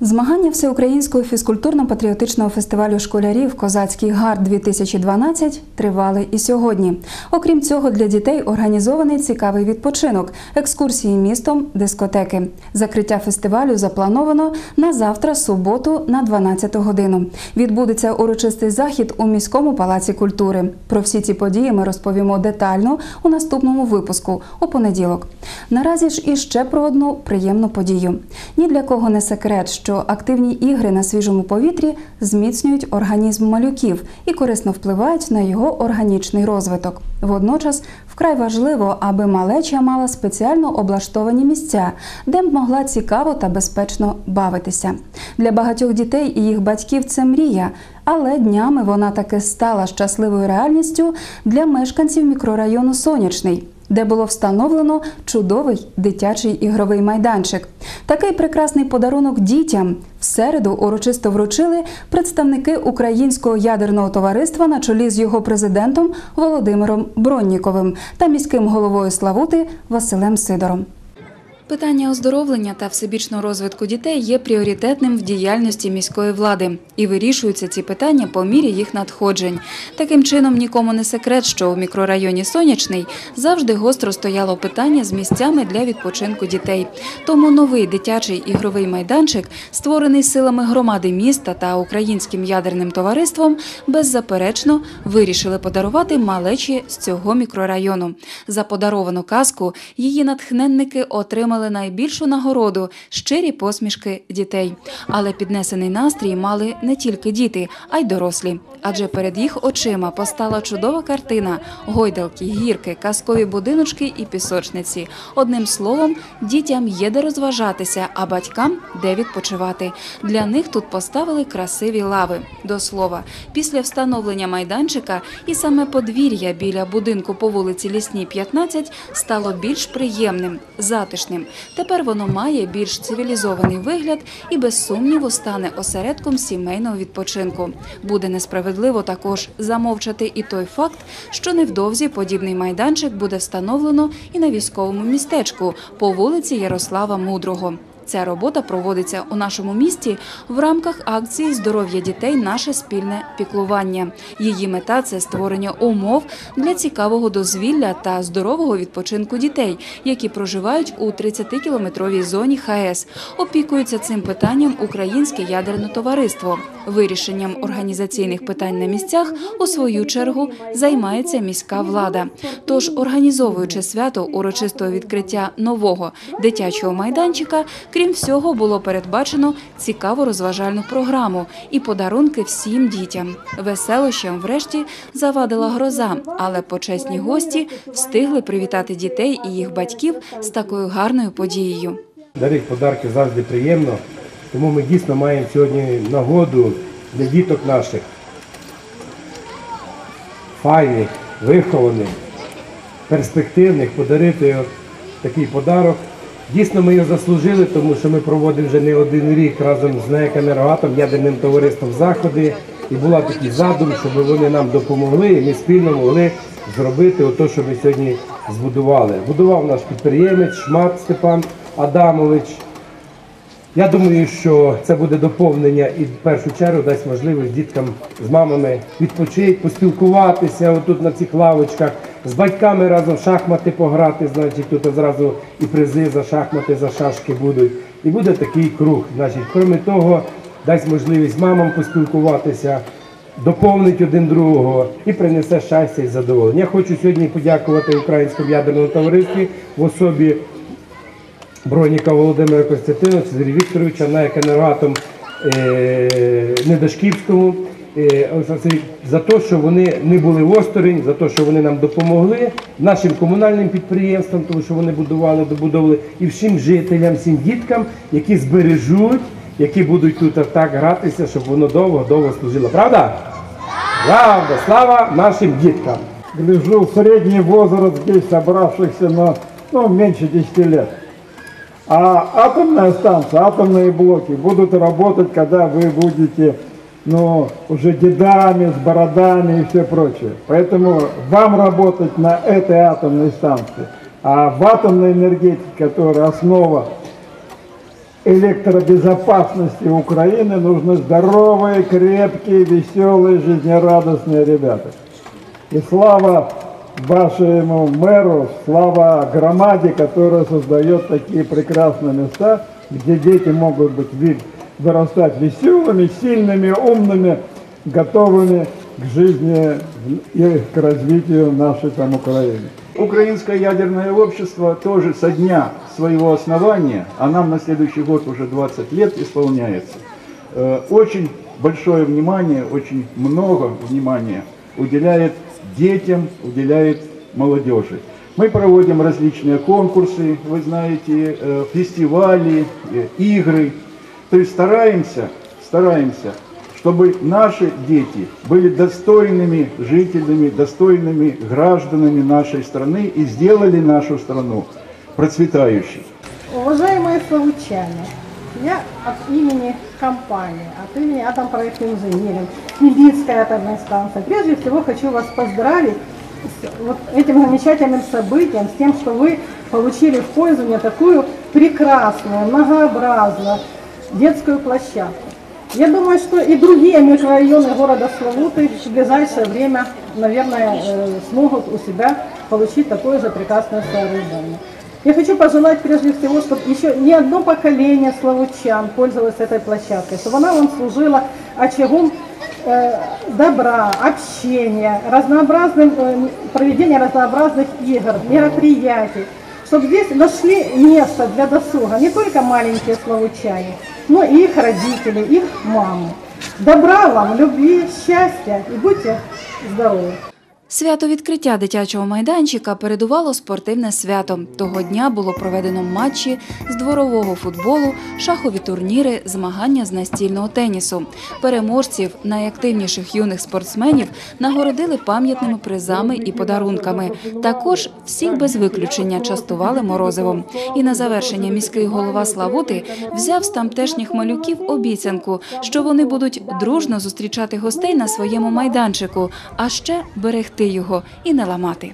Змагання всеукраїнського фізкультурно-патріотичного фестивалю школярів Козацький гар 2012 тривали і сьогодні. Окрім цього, для дітей організований цікавий відпочинок, екскурсії містом, дискотеки. Закриття фестивалю заплановано на завтра, суботу, на 12 годину. Відбудеться урочистий захід у міському палаці культури. Про всі ці події ми розповімо детально у наступному випуску у понеділок. Наразі ж іще про одну приємну подію. Ні для кого не секрет, що активні ігри на свіжому повітрі зміцнюють організм малюків і корисно впливають на його органічний розвиток. Водночас вкрай важливо, аби малеча мала спеціально облаштовані місця, де б могла цікаво та безпечно бавитися. Для багатьох дітей і їх батьків це мрія, але днями вона таки стала щасливою реальністю для мешканців мікрорайону Сонячний де було встановлено чудовий дитячий ігровий майданчик. Такий прекрасний подарунок дітям в середу урочисто вручили представники Українського ядерного товариства на чолі з його президентом Володимиром Бронніковим та міським головою Славути Василем Сидором. Питання оздоровлення та всебічного розвитку дітей є пріоритетним в діяльності міської влади, і вирішуються ці питання по мірі їх надходжень. Таким чином, нікому не секрет, що у мікрорайоні Сонячний завжди гостро стояло питання з місцями для відпочинку дітей. Тому новий дитячий ігровий майданчик, створений силами громади міста та українським ядерним товариством, беззаперечно вирішили подарувати малечі з цього мікрорайону. За подаровану казку її натхненники отримали отримали найбільшу нагороду щирі посмішки дітей. Але піднесений настрій мали не тільки діти, а й дорослі. Адже перед їх очима постала чудова картина: гойдалки, гірки, казкові будиночки і пісочниці. Одним словом, дітям є де розважатися, а батькам де відпочивати. Для них тут поставили красиві лави. До слова, після встановлення майданчика і саме подвір'я біля будинку по вулиці Лісній, 15 стало більш приємним, затишним. Тепер воно має більш цивілізований вигляд і без сумніву стане осередком сімейного відпочинку. Буде несправедливо також замовчати і той факт, що невдовзі подібний майданчик буде встановлено і на військовому містечку по вулиці Ярослава Мудрого. Ця робота проводиться у нашому місті в рамках акції Здоров'я дітей наше спільне піклування. Її мета це створення умов для цікавого дозвілля та здорового відпочинку дітей, які проживають у 30-кілометровій зоні ХАЕС. Опікується цим питанням Українське ядерне товариство. Вирішенням організаційних питань на місцях у свою чергу займається міська влада. Тож, організовуючи свято урочистого відкриття нового дитячого майданчика. Крім всього, було передбачено цікаву розважальну програму і подарунки всім дітям. Веселощам, врешті, завадила гроза, але почесні гості встигли привітати дітей і їх батьків з такою гарною подією. Дарити подарки завжди приємно, тому ми дійсно маємо сьогодні нагоду для діток наших файних, вихованих, перспективних подарити такий подарок. Дійсно, ми його заслужили, тому що ми проводимо вже не один рік разом з «Енергоатом», ядерним товариством заходи. І була такий задум, щоб вони нам допомогли, і ми спільно могли зробити те, що ми сьогодні збудували. Будував наш підприємець Шмат Степан Адамович. Я думаю, що це буде доповнення і в першу чергу дасть можливість діткам з мамами відпочити, поспілкуватися отут на цих лавочках, з батьками разом шахмати пограти. Значить, тут зразу і призи за шахмати, за шашки будуть. І буде такий круг. Значить, крім того, дасть можливість мамам поспілкуватися, доповнить один другого і принесе щастя і задоволення. Я хочу сьогодні подякувати Українському ядерному товаристві в особі. Броніка Володимира Костянтиновича, Сергія Вікторовича, на енергатом е, Недашківському е, за те, що вони не були в осторонь, за те, що вони нам допомогли, нашим комунальним підприємствам, тому що вони будували, добудовували, і всім жителям, всім діткам, які збережуть, які будуть тут так гратися, щоб воно довго-довго служило. Правда? Правда, слава нашим діткам! гляжу в средний возраст здесь собравшихся на ну, меньше 10 лет. А атомная станция, атомные блоки будут работать, когда вы будете ну, уже дедами, с бородами и все прочее. Поэтому вам работать на этой атомной станции. А в атомной энергетике, которая основа электробезопасности Украины нужны здоровые, крепкие, веселые, жизнерадостные ребята. И слава вашему мэру, слава громаде, которая создает такие прекрасные места, где дети могут быть вырастать веселыми, сильными, умными, готовыми к жизни и к развитию нашей там Украины. Украинское ядерное общество тоже со дня своего основания, а нам на следующий год уже 20 лет исполняется, э, очень большое внимание, очень много внимания уделяет детям, уделяет молодежи. Мы проводим различные конкурсы, вы знаете, э, фестивали, э, игры. То есть стараемся, стараемся, чтобы наши дети были достойными жителями, достойными гражданами нашей страны и сделали нашу страну процветающей. Уважаемые славучане, я от имени компании, от имени Атомпроект Инжиниринг, Ильинская атомная станция, прежде всего хочу вас поздравить с вот этим замечательным событием, с тем, что вы получили в пользование такую прекрасную, многообразную детскую площадку. Я думаю, что и другие микрорайоны города Славуты в ближайшее время, наверное, э, смогут у себя получить такое же прекрасное сооружение. Я хочу пожелать прежде всего, чтобы еще не одно поколение славучан пользовалось этой площадкой, чтобы она вам служила очагом э, добра, общения, разнообразным, э, проведения разнообразных игр, мероприятий, чтобы здесь нашли место для досуга не только маленькие славучане, но и их родители, их мамы. Добра вам, любви, счастья и будьте здоровы! Свято відкриття дитячого майданчика передувало спортивне свято. Того дня було проведено матчі з дворового футболу, шахові турніри, змагання з настільного тенісу. Переможців, найактивніших юних спортсменів, нагородили пам'ятними призами і подарунками. Також всіх без виключення частували морозивом. І на завершення міський голова Славути взяв з тамтешніх малюків обіцянку, що вони будуть дружно зустрічати гостей на своєму майданчику, а ще його і не ламати.